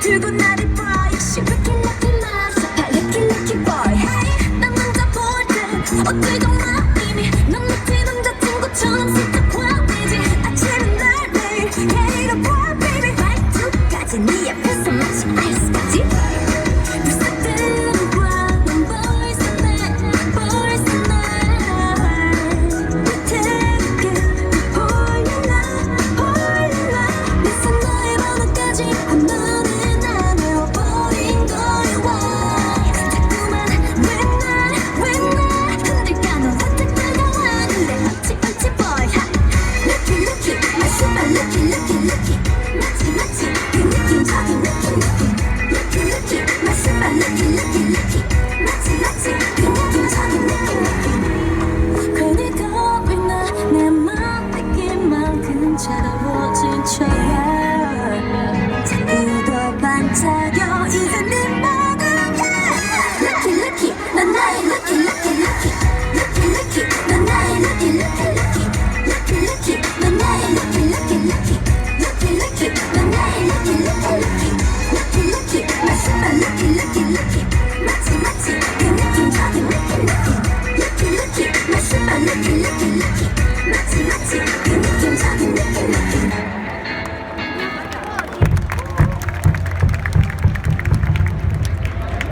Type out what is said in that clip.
들고 나를 봐 역시 lucky lucky lucky boy hey 난 혼자 a 어떻게 lucky, lucky, lucky. tonight.